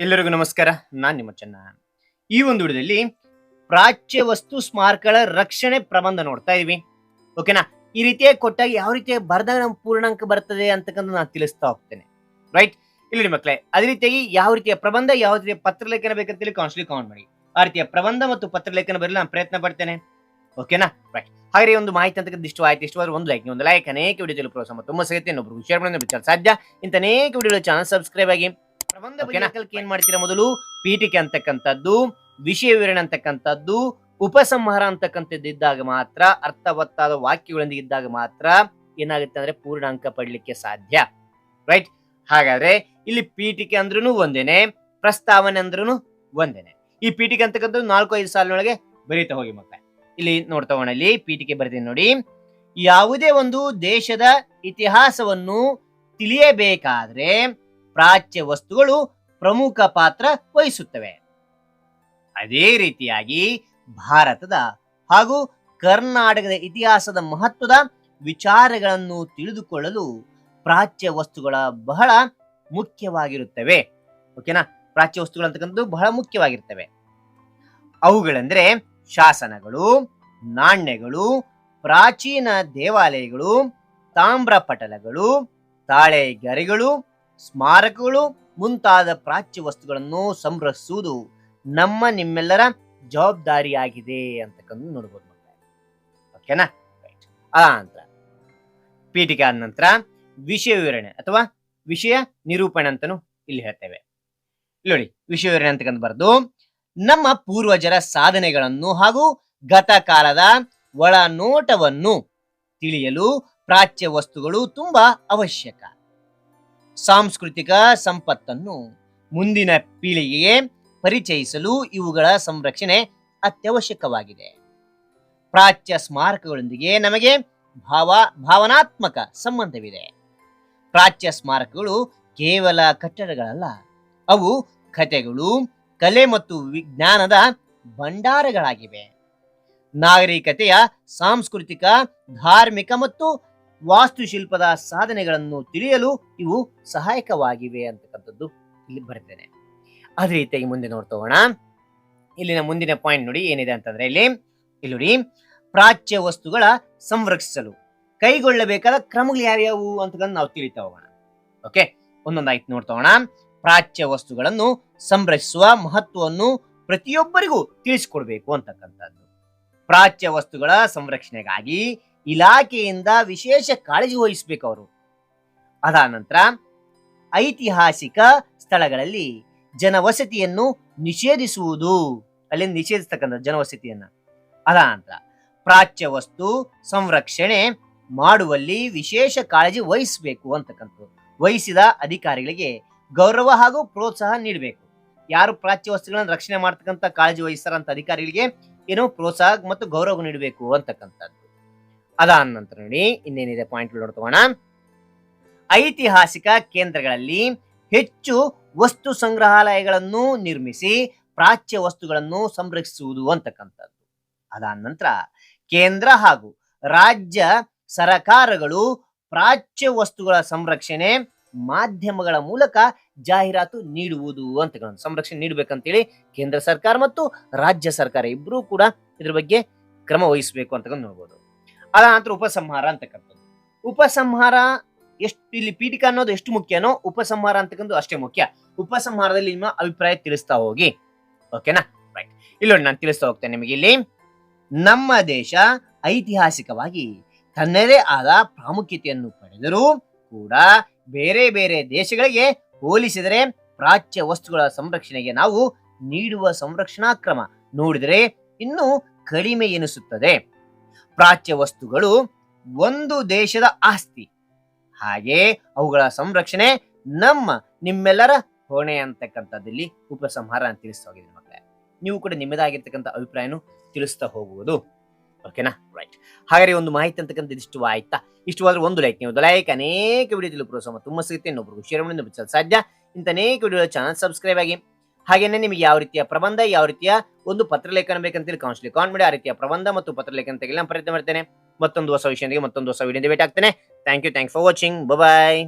ಎಲ್ಲರಿಗೂ ನಮಸ್ಕಾರ, ನಾನ್ ನಿಮ್ಮ ಚೆನ್ನ. ಈ ಒಂದು ವಿಡಿಯೋದಲ್ಲಿ ಪ್ರಾಚ್ಯ ವಸ್ತು ಸ್ಮಾರಕಗಳ ರಕ್ಷಣೆ ಪ್ರಬಂಧ ನೋಡ್ತಾ ಇದೀವಿ. ಓಕೆನಾ ಈ ರೀತಿಯ ಕೊಟ್ಟಾಗ ಯಾವ ರೀತಿಯ ಬರೆದಾಗ ನಮ್ಗೆ ಪೂರ್ಣಾಂಕ ಬರ್ತದೆ ಅಂತಕ್ಕಂಥ ನಾನು ತಿಳಿಸ್ತಾ ಹೋಗ್ತೇನೆ. ರೈಟ್ ಇಲ್ಲಿ ಮಕ್ಕಳೇ ಅದೇ ರೀತಿಯಾಗಿ ಯಾವ ರೀತಿಯ ಪ್ರಬಂಧ, ಯಾವ ರೀತಿಯ ಪತ್ರಲೇಖನ ಬೇಕಂತೇಳಿ ಕಾನ್ಸ್ಟ್ಲಿ ಕಾಮೆಂಟ್ ಮಾಡಿ. ಆ ರೀತಿಯ ಪ್ರಬಂಧ ಮತ್ತು ಪತ್ರಲೇಖನ ಬರಲು ನಾನು ಪ್ರಯತ್ನ ಪಡ್ತೇನೆ. ಓಕೆನಾ ರೈಟ್ ಹಾಗೆ ಒಂದು ಮಾಹಿತಿ ಅಂತಕ್ಕಂಥ ಇಷ್ಟು ಆಯ್ತು ಇಷ್ಟವಾದ್ರೆ ಒಂದು ಲೈಕ್ ಒಂದು ಲೈಕ್ ಅನೇಕ ವಿಡಿಯೋ ಪ್ರೋತ್ಸಾಹ ತುಂಬ ಸಿಗುತ್ತೆ. ಇನ್ನೊಬ್ರು ಶೇರ್ ಸಾಧ್ಯ. ಇಂಥ ಅನೇಕ ವಿಡಿಯೋ ಚಾನಲ್ ಸಬ್ಸ್ಕ್ರೈಬ್ ಆಗಿ ಪ್ರಬಂಧ ಏನ್ ಮಾಡ್ತೀರಾ ಮೊದಲು? ಪೀಠಿಕೆ ಅಂತಕ್ಕಂಥದ್ದು ವಿಷಯ ವಿವರಣೆ ಅಂತಕ್ಕಂಥದ್ದು ಉಪಸಂಹಾರ ಅಂತಕ್ಕಂಥದ್ದು ಇದ್ದಾಗ ಮಾತ್ರ ಅರ್ಥವತ್ತಾದ ವಾಕ್ಯಗಳೊಂದಿಗೆ ಇದ್ದಾಗ ಮಾತ್ರ ಏನಾಗುತ್ತೆ ಅಂದ್ರೆ ಪೂರ್ಣಾಂಕ ಪಡ್ಲಿಕ್ಕೆ ಸಾಧ್ಯ. ರೈಟ್ ಹಾಗಾದ್ರೆ ಇಲ್ಲಿ ಪೀಠಿಕೆ ಅಂದ್ರೂ ಒಂದೇನೆ ಪ್ರಸ್ತಾವನೆ ಅಂದ್ರೂ ಒಂದೇನೆ. ಈ ಪೀಠಿಕೆ ಅಂತಕ್ಕಂಥದ್ದು ನಾಲ್ಕು ಐದು ಸಾಲಿನೊಳಗೆ ಬರೀತಾ ಹೋಗಿ ಮತ್ತೆ. ಇಲ್ಲಿ ನೋಡ್ತಾ ಹೋಗೋಣ ಇಲ್ಲಿ ಪೀಠಿಕೆ ಬರ್ತೀನಿ ನೋಡಿ. ಯಾವುದೇ ಒಂದು ದೇಶದ ಇತಿಹಾಸವನ್ನು ತಿಳಿಯಬೇಕಾದ್ರೆ ಪ್ರಾಚ್ಯ ವಸ್ತುಗಳು ಪ್ರಮುಖ ಪಾತ್ರ ವಹಿಸುತ್ತವೆ. ಅದೇ ರೀತಿಯಾಗಿ ಭಾರತದ ಹಾಗೂ ಕರ್ನಾಟಕದ ಇತಿಹಾಸದ ಮಹತ್ವದ ವಿಚಾರಗಳನ್ನು ತಿಳಿದುಕೊಳ್ಳಲು ಪ್ರಾಚ್ಯ ವಸ್ತುಗಳ ಬಹಳ ಮುಖ್ಯವಾಗಿರುತ್ತವೆ. ಓಕೆನಾ ಪ್ರಾಚ್ಯ ವಸ್ತುಗಳು ಅಂತಕ್ಕಂಥದ್ದು ಬಹಳ ಮುಖ್ಯವಾಗಿರ್ತವೆ. ಅವುಗಳೆಂದರೆ ಶಾಸನಗಳು, ನಾಣ್ಯಗಳು, ಪ್ರಾಚೀನ ದೇವಾಲಯಗಳು, ತಾಮ್ರ ಪಟಲಗಳು ತಾಳೆ ಗರಿಗಳು ಸ್ಮಾರಕಗಳು ಮುಂತಾದ ಪ್ರಾಚ್ಯ ವಸ್ತುಗಳನ್ನು ಸಂರಕ್ಷಿಸುವುದು ನಮ್ಮ ನಿಮ್ಮೆಲ್ಲರ ಜವಾಬ್ದಾರಿಯಾಗಿದೆ ಅಂತಕ್ಕಂದು ನೋಡ್ಬೋದು ಓಕೆನಾ? ಆ ನಂತರ ಪೀಠಿಕೆ ಆದ ನಂತರ ವಿಷಯ ವಿವರಣೆ ಅಥವಾ ವಿಷಯ ನಿರೂಪಣೆ ಅಂತಾನು ಇಲ್ಲಿ ಹೇಳ್ತೇವೆ. ನೋಡಿ, ವಿಷಯ ವಿವರಣೆ ಅಂತಕ್ಕಂತ ಬರೆದು, ನಮ್ಮ ಪೂರ್ವಜರ ಸಾಧನೆಗಳನ್ನು ಹಾಗೂ ಗತಕಾಲದ ಒಳ ನೋಟವನ್ನು ತಿಳಿಯಲು ಪ್ರಾಚ್ಯ ವಸ್ತುಗಳು ತುಂಬಾ ಅವಶ್ಯಕ. ಸಾಂಸ್ಕೃತಿಕ ಸಂಪತ್ತನ್ನು ಮುಂದಿನ ಪೀಳಿಗೆಗೆ ಪರಿಚಯಿಸಲು ಇವುಗಳ ಸಂರಕ್ಷಣೆ ಅತ್ಯವಶ್ಯಕವಾಗಿದೆ. ಪ್ರಾಚ್ಯ ಸ್ಮಾರಕಗಳೊಂದಿಗೆ ನಮಗೆ ಭಾವ, ಭಾವನಾತ್ಮಕ ಸಂಬಂಧವಿದೆ. ಪ್ರಾಚ್ಯ ಸ್ಮಾರಕಗಳು ಕೇವಲ ಕಟ್ಟಡಗಳಲ್ಲ, ಅವು ಕಥೆಗಳು, ಕಲೆ ಮತ್ತು ವಿಜ್ಞಾನದ ಭಂಡಾರಗಳಾಗಿವೆ. ನಾಗರಿಕತೆಯ ಸಾಂಸ್ಕೃತಿಕ, ಧಾರ್ಮಿಕ ಮತ್ತು ವಾಸ್ತುಶಿಲ್ಪದ ಸಾಧನೆಗಳನ್ನು ತಿಳಿಯಲು ಇವು ಸಹಾಯಕವಾಗಿವೆ ಅಂತಕ್ಕಂಥದ್ದು ಇಲ್ಲಿ ಬರ್ತೇನೆ ಅದೇ ರೀತಿಯಾಗಿ ಮುಂದೆ ನೋಡ್ತಾ ಇಲ್ಲಿನ ಮುಂದಿನ ಪಾಯಿಂಟ್ ನೋಡಿ ಏನಿದೆ ಅಂತಂದ್ರೆ ಇಲ್ಲಿ ಇಲ್ಲಿ ನೋಡಿ, ಪ್ರಾಚ್ಯ ವಸ್ತುಗಳ ಸಂರಕ್ಷಿಸಲು, ಕೈಗೊಳ್ಳಬೇಕಾದ ಕ್ರಮಗಳು ಯಾವ್ಯಾವು ಅಂತಕ್ಕಂಥ ನಾವು ತಿಳಿತಾ ಹೋಗೋಣ. ಓಕೆ ಒಂದೊಂದಾಯ್ತು ನೋಡ್ತಾ ಹೋಗೋಣ. ಪ್ರಾಚ್ಯ ವಸ್ತುಗಳನ್ನು ಸಂರಕ್ಷಿಸುವ ಮಹತ್ವವನ್ನು ಪ್ರತಿಯೊಬ್ಬರಿಗೂ ತಿಳಿಸಿಕೊಡ್ಬೇಕು ಅಂತಕ್ಕಂಥದ್ದು. ಪ್ರಾಚ್ಯ ವಸ್ತುಗಳ ಸಂರಕ್ಷಣೆಗಾಗಿ ಇಲಾಖೆಯಿಂದ ವಿಶೇಷ ಕಾಳಜಿ ವಹಿಸಬೇಕು ಅವರು ಅದಾದ ನಂತರ ಐತಿಹಾಸಿಕ ಸ್ಥಳಗಳಲ್ಲಿ ಜನವಸತಿಯನ್ನು ನಿಷೇಧಿಸುವುದು, ಅಲ್ಲಿ ನಿಷೇಧಿಸ್ತಕ್ಕಂಥ ಜನವಸತಿಯನ್ನ. ಅದಾದ ನಂತರ ಪ್ರಾಚ್ಯ ವಸ್ತು ಸಂರಕ್ಷಣೆ ಮಾಡುವಲ್ಲಿ ವಿಶೇಷ ಕಾಳಜಿ ವಹಿಸಬೇಕು ಅಂತಕ್ಕಂಥದ್ದು. ವಹಿಸಿದ ಅಧಿಕಾರಿಗಳಿಗೆ ಗೌರವ ಹಾಗೂ ಪ್ರೋತ್ಸಾಹ ನೀಡಬೇಕು. ಯಾರು ಪ್ರಾಚ್ಯ ವಸ್ತುಗಳನ್ನು ರಕ್ಷಣೆ ಮಾಡ್ತಕ್ಕಂಥ ಕಾಳಜಿ ವಹಿಸ್ತಾರಂತ ಅಧಿಕಾರಿಗಳಿಗೆ ಏನೋ ಪ್ರೋತ್ಸಾಹ ಮತ್ತು ಗೌರವ ನೀಡಬೇಕು ಅಂತಕ್ಕಂಥದ್ದು. ಅದಾದ ನಂತರ ನೋಡಿ, ಇನ್ನೇನಿದೆ ಪಾಯಿಂಟ್ ನೋಡ್ತೋಣ ಐತಿಹಾಸಿಕ ಕೇಂದ್ರಗಳಲ್ಲಿ ಹೆಚ್ಚು ವಸ್ತು ಸಂಗ್ರಹಾಲಯಗಳನ್ನು ನಿರ್ಮಿಸಿ ಪ್ರಾಚ್ಯ ವಸ್ತುಗಳನ್ನು ಸಂರಕ್ಷಿಸುವುದು ಅಂತಕ್ಕಂಥದ್ದು. ಅದಾದ ನಂತರ ಕೇಂದ್ರ ಹಾಗೂ ರಾಜ್ಯ ಸರಕಾರಗಳು ಪ್ರಾಚ್ಯ ವಸ್ತುಗಳ ಸಂರಕ್ಷಣೆ ಮಾಧ್ಯಮಗಳ ಮೂಲಕ ಜಾಹೀರಾತು ನೀಡುವುದು ಅಂತ ಸಂರಕ್ಷಣೆ ನೀಡಬೇಕಂತೇಳಿ ಕೇಂದ್ರ ಸರ್ಕಾರ ಮತ್ತು ರಾಜ್ಯ ಸರ್ಕಾರ ಇಬ್ಬರೂ ಕೂಡ ಇದ್ರ ಬಗ್ಗೆ ಕ್ರಮ ವಹಿಸಬೇಕು ಅಂತ ನೋಡ್ಬೋದು. ಅದ ನಂತರ ಉಪಸಂಹಾರ ಅಂತಕ್ಕಂಥದ್ದು ಉಪಸಂಹಾರ ಎಷ್ಟು ಇಲ್ಲಿ ಪೀಠಿಕ ಅನ್ನೋದು ಎಷ್ಟು ಮುಖ್ಯನೋ ಉಪಸಂಹಾರ ಅಂತಕ್ಕಂಥದ್ದು ಅಷ್ಟೇ ಮುಖ್ಯ. ಉಪಸಂಹಾರದಲ್ಲಿ ನಿಮ್ಮ ಅಭಿಪ್ರಾಯ ತಿಳಿಸ್ತಾ ಹೋಗಿ. ಓಕೆನಾ ರೈಟ್ ಇಲ್ಲಿ ನಾನು ತಿಳಿಸ್ತಾ ಹೋಗ್ತೇನೆ ನಿಮಗೆ ಇಲ್ಲಿ. ನಮ್ಮ ದೇಶ ಐತಿಹಾಸಿಕವಾಗಿ ತನ್ನದೇ ಆದ ಪ್ರಾಮುಖ್ಯತೆಯನ್ನು ಪಡೆದರೂ ಕೂಡ ಬೇರೆ ಬೇರೆ ದೇಶಗಳಿಗೆ ಹೋಲಿಸಿದರೆ ಪ್ರಾಚ್ಯ ವಸ್ತುಗಳ ಸಂರಕ್ಷಣೆಗೆ ನಾವು ನೀಡುವ ಸಂರಕ್ಷಣಾ ಕ್ರಮ ನೋಡಿದರೆ ಇನ್ನೂ ಕಡಿಮೆ ಎನಿಸುತ್ತದೆ. ಪ್ರಾಚ್ಯ ವಸ್ತುಗಳು ಒಂದು ದೇಶದ ಆಸ್ತಿ. ಹಾಗೆ ಅವುಗಳ ಸಂರಕ್ಷಣೆ ನಮ್ಮ ನಿಮ್ಮೆಲ್ಲರ ಹೊಣೆ ಅಂತಕ್ಕಂಥದ್ದಲ್ಲಿ ಉಪಸಂಹಾರ ತಿಳಿಸ್ತಾ ಹೋಗಿದ್ದೀನಿ ಮಕ್ಕಳೇ. ನೀವು ಕೂಡ ನಿಮ್ಮದಾಗಿರ್ತಕ್ಕಂಥ ಅಭಿಪ್ರಾಯನು ತಿಳಿಸ್ತಾ ಹೋಗುವುದು. ಓಕೆನಾ ರೈಟ್ ಹಾಗಾದ್ರೆ ಒಂದು ಮಾಹಿತಿ ಅಂತಕ್ಕಂಥ ಇಷ್ಟು ಆಯ್ತಾ? ಇಷ್ಟವಾದ್ರೆ ಒಂದು ಲೈಕ್ ನೀವು ಲೈಕ್ ಅನೇಕ ವಿಡಿಯೋ ಪ್ರೋತ್ಸಾಹ ತುಂಬ ಸಿಗುತ್ತೆ. ಇನ್ನೊಬ್ರಿಗೆ ಶೇರ್ ಮಾಡಿ ಸಾಧ್ಯ. ಇಂಥ ಅನೇಕ ವಿಡಿಯೋ ಚಾನಲ್ ಸಬ್ಸ್ಕ್ರೈಬ್ ಆಗಿ ಹಾಗೇನೆ ನಿಮಗೆ ಯಾವ ರೀತಿಯ ಪ್ರಬಂಧ, ಯಾವ ರೀತಿಯ ಒಂದು ಪತ್ರಲೇಖನ ಬೇಕಂತೇಳಿ ಕೌನ್ಸಿಲ್ ಕಾನ್ ಮಾಡಿ, ಆ ರೀತಿಯ ಪ್ರಬಂಧ ಮತ್ತು ಪತ್ರ ಪತ್ರಲೇಖನ ತೆಗೆಲ್ಲ ಪ್ರಯತ್ನ ಮಾಡ್ತೇನೆ. ಮತ್ತೊಂದು ಹೊಸ ವಿಷಯದೊಂದಿಗೆ ಮತ್ತೊಂದು ಹೊಸ ವಿಡಿಯೋ ಭೇಟಿ ಆಗ್ತೇನೆ thank you thank for watching bye